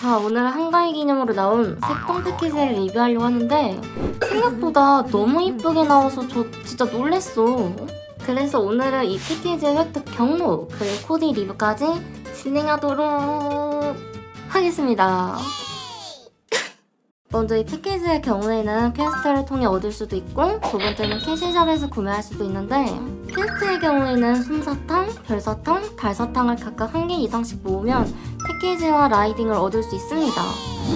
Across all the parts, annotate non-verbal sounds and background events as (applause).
자, 오늘 한가위 기념으로 나온 색동 패키지를 리뷰하려고 하는데 생각보다 너무 이쁘게 나와서 저 진짜 놀랬어. 그래서 오늘은 이 패키지의 획득 경로 그리고 코디 리뷰까지 진행하도록 하겠습니다. 먼저 이 패키지의 경우에는 퀘스트를 통해 얻을 수도 있고 두 번째는 캐시샵에서 구매할 수도 있는데 퀘스트의 경우에는 솜사탕, 별사탕, 달사탕을 각각 한 개 이상씩 모으면 패키지와 라이딩을 얻을 수 있습니다.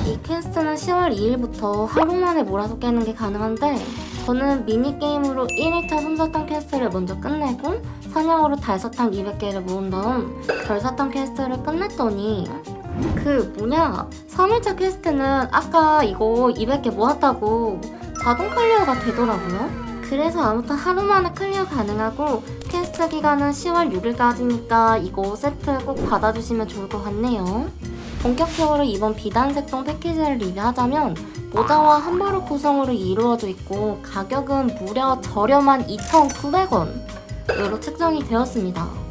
이 퀘스트는 10월 2일부터 하루 만에 몰아서 깨는 게 가능한데 저는 미니게임으로 1일차 솜사탕 퀘스트를 먼저 끝내고 사냥으로 달사탕 200개를 모은 다음 별사탕 퀘스트를 끝냈더니 그 뭐냐 3일차 퀘스트는 아까 이거 200개 모았다고 자동 클리어가 되더라고요. 그래서 아무튼 하루 만에 클리어 가능하고 퀘스트 기간은 10월 6일까지니까 이거 세트 꼭 받아주시면 좋을 것 같네요. 본격적으로 이번 비단색동 패키지를 리뷰하자면 모자와 한바로 구성으로 이루어져 있고 가격은 무려 저렴한 2,900원 으로 책정이 되었습니다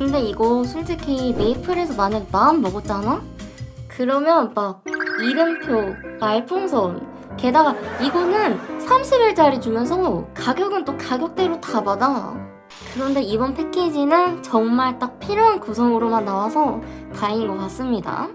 근데 이거 솔직히 메이플에서 만약 마음 먹었잖아? 그러면 막 이름표, 말풍선 게다가 이거는 30일짜리 주면서 가격은 또 가격대로 다 받아. 그런데 이번 패키지는 정말 딱 필요한 구성으로만 나와서 다행인 것 같습니다.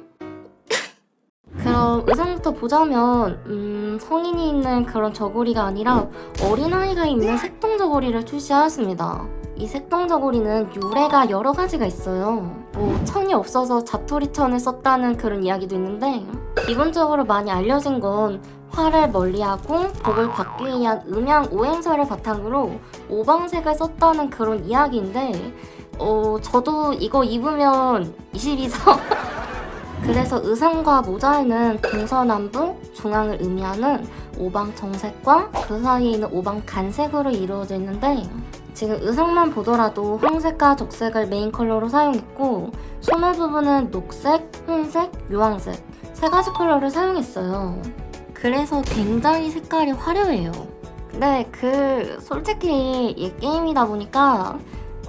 (laughs) 그럼 의상부터 보자면 음, 성인이 입는 그런 저고리가 아니라 어린아이가 입는 색동 저고리를 출시하였습니다 이 색동 저고리는 유래가 여러 가지가 있어요. 뭐 천이 없어서 자투리 천을 썼다는 그런 이야기도 있는데 기본적으로 많이 알려진 건 화를 멀리하고 복을 받기 위한 음양 오행설을 바탕으로 오방색을 썼다는 그런 이야기인데 어 저도 이거 입으면 22성 (laughs) 그래서 의상과 모자에는 동서남북 중앙을 의미하는 오방 정색과 그 사이에 있는 오방 간색으로 이루어져 있는데 지금 의상만 보더라도 황색과 적색을 메인 컬러로 사용했고 소매 부분은 녹색, 홍색, 유황색 세 가지 컬러를 사용했어요. 그래서 굉장히 색깔이 화려해요. 근데 그 솔직히 이 게임이다 보니까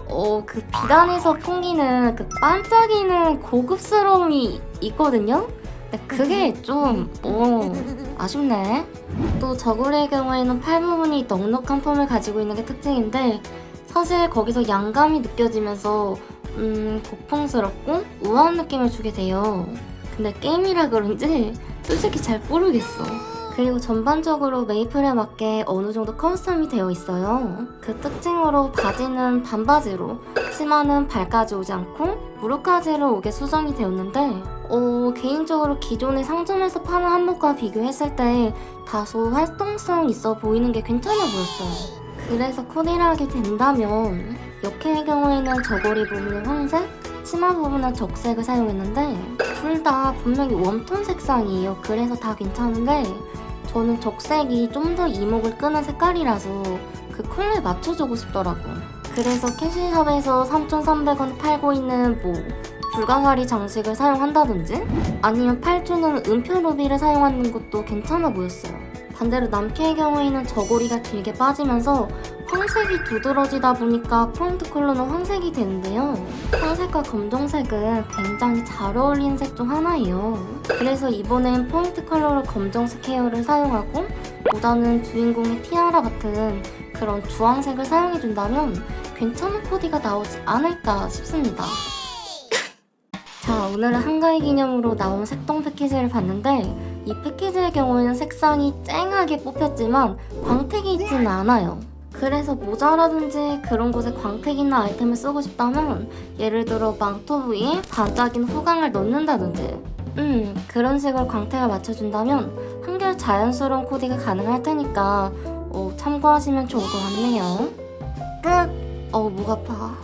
어 그 비단에서 풍기는 그 반짝이는 고급스러움이 있거든요. 근데 그게 좀 어, 아쉽네. 또 저고리의 경우에는 팔 부분이 넉넉한 폼을 가지고 있는 게 특징인데 사실 거기서 양감이 느껴지면서 음 고풍스럽고 우아한 느낌을 주게 돼요. 근데 게임이라 그런지 솔직히 잘 모르겠어. 그리고 전반적으로 메이플에 맞게 어느 정도 커스텀이 되어 있어요. 그 특징으로 바지는 반바지로, 치마는 발까지 오지 않고 무릎까지로 오게 수정이 되었는데, 어, 개인적으로 기존의 상점에서 파는 한복과 비교했을 때 다소 활동성 있어 보이는 게 괜찮아 보였어요. 그래서 코디를 하게 된다면 역해의 경우에는 저고리 부분은 황색, 치마 부분은 적색을 사용했는데 둘 다 분명히 웜톤 색상이에요. 그래서 다 괜찮은데 저는 적색이 좀 더 이목을 끄는 색깔이라서 그 컬러에 맞춰주고 싶더라고. 그래서 캐시샵에서 3,300원 팔고 있는 뭐 불가사리 장식을 사용한다든지 아니면 팔주는 은표 루비를 사용하는 것도 괜찮아 보였어요. 반대로 남캐의 경우에는 저고리가 길게 빠지면서 황색이 두드러지다 보니까 포인트 컬러는 황색이 되는데요. 황색과 검정색은 굉장히 잘 어울리는 색 중 하나예요. 그래서 이번엔 포인트 컬러로 검정색 헤어를 사용하고 보다는 주인공의 티아라 같은 그런 주황색을 사용해준다면 괜찮은 코디가 나오지 않을까 싶습니다. 자, 오늘은 한가위 기념으로 나온 색동 패키지를 봤는데 이 패키지의 경우에는 색상이 쨍하게 뽑혔지만 광택이 있지는 않아요. 그래서 모자라든지 그런 곳에 광택이나 아이템을 쓰고 싶다면 예를 들어 망토 부위에 반짝이는 후광을 넣는다든지 음 그런 식으로 광택을 맞춰준다면 한결 자연스러운 코디가 가능할 테니까 어, 참고하시면 좋을 것 같네요. 끝! 어, 목 아파.